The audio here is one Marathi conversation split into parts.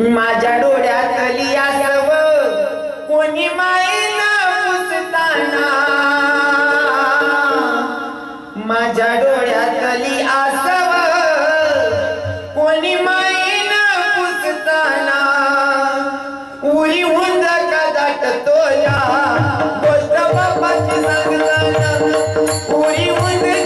माझ्या डोळ्यातली असव कोणी मायला पुसताना. माझ्या डोळ्यात डोळ्यातली असव कोणी मायला पुसताना. उरी हुंद कदाट तोया गोष्ट बाबाची सांगताना. उरी हुंद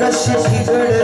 कश बिगड़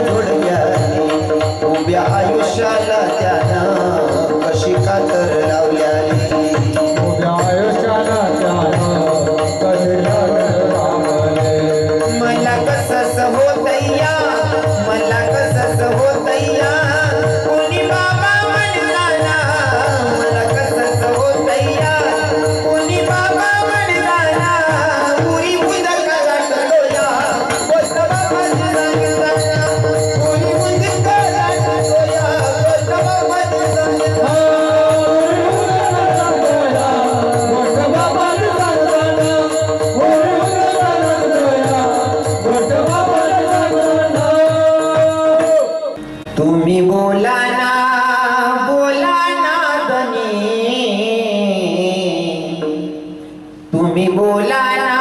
तुम्ही बोला ना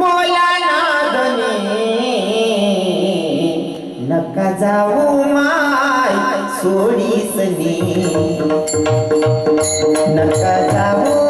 बोला ना धनी. नका जाऊ माय सोडीसनी नका जाऊ